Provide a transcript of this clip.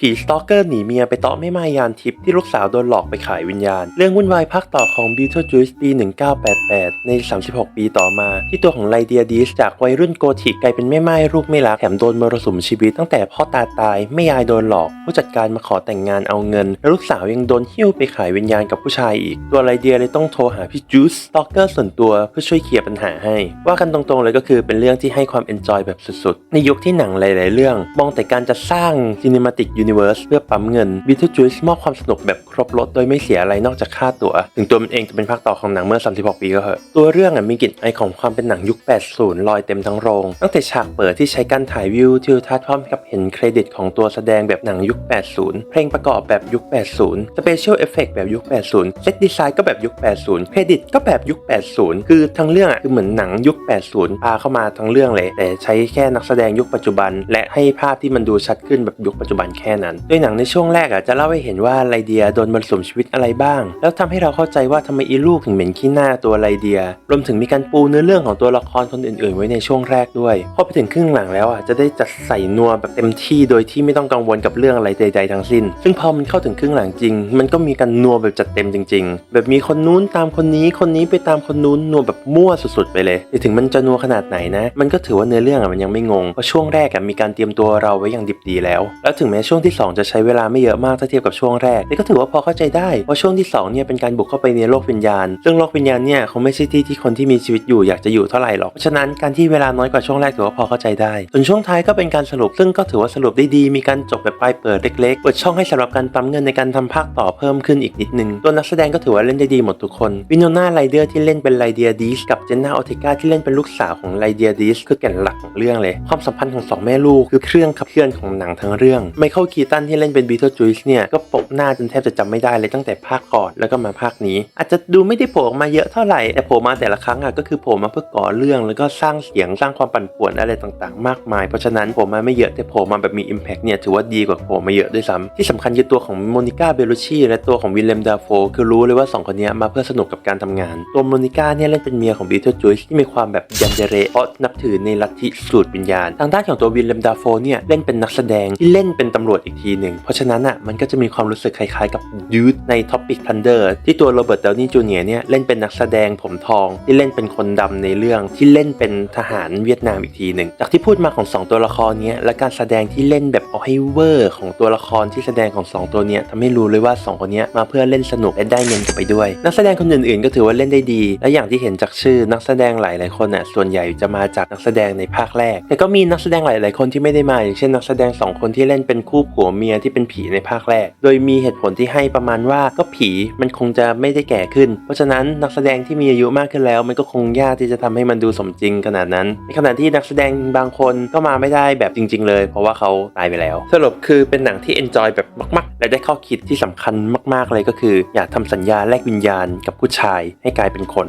ผีสตอกเกอร์หนีเมียไปเตาะแม่ไม้ยานทิพย์ที่ลูกสาวโดนหลอกไปขายวิญญาณ เรื่องวุ่นวายภาคต่อของ Beetlejuice ปี 1988 ใน 36 ปีต่อมา ที่ตัวของไลเดียดีสจากวัยรุ่นโกธิกกลายเป็นแม่ไม้ลูกไม่รักแถมโดนมรสุมชีวิตตั้งแต่พ่อตาตายแม่ยายโดนหลอก ผู้จัดการมาขอแต่งงานเอาเงิน และลูกสาวยังโดนหิ้วไปขายวิญญาณกับผู้ชายอีก ตัวไลเดียเลยต้องโทรหาพี่จูสสตอกเกอร์ส่วนตัวเพื่อช่วยเคลียร์ปัญหาให้ ว่ากันตรงๆเลยก็คือเป็นเรื่องที่ให้ความเอนจอยแบบสุดๆในยุคที่หนังหลาย ๆ เรื่อง มองแต่การจะสร้าง Cinematic Universe เพื่อปั๊มเงิน Beetlejuice มอบความสนุกแบบครบรถโดยไม่เสียอะไรนอกจากค่าตัว๋ว ถึงตัวมันเองจะเป็นภาคต่อของหนังเมื่อ 36 ปีก็เหอะ ตัวเรื่องมีกลิ่นไอของความเป็นหนังยุค 80 ลอยเต็มทั้งโรง ตั้งแต่ฉากเปิดที่ใช้การถ่ายวิวทิวทัศน์พร้อมกับเห็นเครดิตของตัวแสดงแบบหนังยุค 80 เพลงประกอบแบบยุค 80 Special Effect แบบยุค 80 เซตดีไซน์ก็แบบยุค 80 เครดิตก็แบบยุค 80 คือทั้งเรื่องอะคือเหมือนหนังยุค 80 พาเข้ามาทั้งเรื่องเลย แต่ใช้แค่นักแสดงยุคปัจจุบัน และให้ภาพที่มันดูชัดขึ้นแบบยุคปัจจุบันแค่นั้น โดยหนังในช่วงแรกอะจะเล่าให้เห็นว่าไลเดียโดนมรสุมชีวิตอะไรบ้าง แล้วทำให้เราเข้าใจว่าทำไมอีลูกถึงเหม็นขี้หน้าตัวไลเดีย รวมถึงมีการปูเนื้อเรื่องของตัวละครคนอื่นๆ ไว้ในช่วงแรกด้วยพอไปถึงครึ่งหลังแล้วอะจะได้จัดใส่นัวแบบเต็มที่โดยที่ไม่ต้องกังวลกับเรื่องอะไรใดๆทั้งสิ้น ซึ่งพอมันเข้าถึงครึ่งหลังจริง มันก็มีการนัวแบบจัดเต็มจริง ๆ แบบมีคนนู้นตามคนนี้คนนี้ไปตามคนนู้นนัวแบบมั่วสุดๆ ไปเลยถึงมันจะนัวขนาดไหนนะ มันก็ถือว่าเนื้อเรื่องอะมันยังไม่งงเพราะช่วงแรกอะมีการเตรียมตัวเราไว้อย่างดิบดีแล้ว แล้วถึงแม้ช่วงที่สองจะใช้เวลาไม่เยอะมากถ้าเทียบกับช่วงแรกแต่ก็ถือว่าพอเข้าใจได้เพราะช่วงที่สองเนี่ยเป็นการบุกเข้าไปในโลกวิญญาณ ซึ่งโลกวิญญาณเนี่ยเขาไม่ใช่ที่ที่คนที่มีชีวิตอยู่อยากจะอยู่เท่าไหร่หรอกเพราะฉะนั้นการที่เวลาน้อยกว่าช่วงแรกถือว่าพอเข้าใจได้ส่วนช่วงท้ายก็เป็นการสรุปซึ่งก็ถือว่าสรุปได้ดีมีการจบแบบปลายเปิดเล็กๆเปิดช่องให้สำหรับการปั๊มเงินในการทำภาคต่อเพิ่มขึ้นอีกนิดนึงตัวนักแสดงก็ถือว่าเล่นได้ดีหมดทุกคนวินโนนาไลเดอร์ที่เล่นเป็นไลเดียดีสกับเจนนาออเทกาที่เล่นเป็นลูกสาวของไลเดียดีสคือแก่นหลักของเรื่องเลย ความสัมพันธ์ของสองแม่ลูกคือเครื่องขับเคลื่อนของหนังทั้งเรื่องไมเคิลคีตันที่เล่นเป็นบีเทิลจูสเนี่ยก็ปกหน้าจนแทบจะจำไม่ได้เลยตั้งแต่ภาคก่อนแล้วก็มาภาคนี้ อาจจะดูไม่ได้โผล่มาเยอะเท่าไหร่แต่โผล่มาแต่ละครั้งอะก็คือโผล่มาเพื่อก่อเรื่องแล้วก็สร้างเสียงสร้างความปั่นป่วนอะไรต่างๆ มากมาย เพราะฉะนั้นโผล่มาไม่เยอะแต่โผล่มาแบบมี Impact เนี่ยถือว่าดีกว่าโผล่มาเยอะด้วยซ้ำที่สำคัญคือตัวของโมนิก้าเบลูชีและตัวของวิลเลมดาโฟคือรู้เลยว่าสองคนนี้มาเพื่อสนุกกับการทำงาน ตัวโมนิก้าเนี่ยเล่นเป็นเมียของบีเทลจูสที่มีความแบบยันเจเรเพราะนับถือในลัทธิสูตรวิญญาณ ทางด้านของตัววิลเลมดาโฟเนี่ยเล่นเป็นนักแสดงที่เล่นเป็นตำรวจอีกทีหนึ่งเพราะฉะนั้นอะมันก็จะมีความรู้สึกคล้ายๆกับยูทใน Topic Thunder ที่ตัวโรเบิร์ตเดลนี่จูเนียร์เนี่ยเล่นเป็นนักแสดงผมทองที่เล่นเป็นคนดำในเรื่องที่เล่นเป็นทหารเวียดนามอีกทีหนึ่งจากที่พูดมาของสองตัวละครเนี้ยและการแสดงที่เล่นแบบเอาให้เวอร์ของตัวละครที่แสดงของสองตัวเนี้ยทำให้รู้เลยว่าสองคนเนี้ยมาเพื่อเล่นสนุกและได้เงินกลับไปด้วย นักแสดงคนอื่นๆ ก็ถือว่าเล่นได้ดี และอย่างที่เห็นจากชื่อนักแสดงหลายๆคนน่ะส่วนใหญ่จะมาจากนักแสดงในภาคแรก แต่ก็มีนักแสดงหลายๆคนที่ไม่ได้มา อย่างเช่นนักแสดงสองคนที่เล่นเป็นคู่ผัวเมียที่เป็นผีในภาคแรก โดยมีเหตุผลที่ให้ประมาณว่าก็ผีมันคงจะไม่ได้แก่ขึ้น เพราะฉะนั้นนักแสดงที่มีอายุมากขึ้นแล้ว มันก็คงยากที่จะทำให้มันดูสมจริงขนาดนั้น ในขณะที่นักแสดงบางคนก็มาไม่ได้แบบจริง ๆ เลย เพราะว่าเขาตายไปแล้ว สรุปคือเป็นหนังที่เอนจอยแบบมากๆ และได้ข้อคิดที่สำคัญมาก ๆเลยก็คือ อย่าทำสัญญาแลกวิญญาณกับผู้ชายให้กลายเป็นคน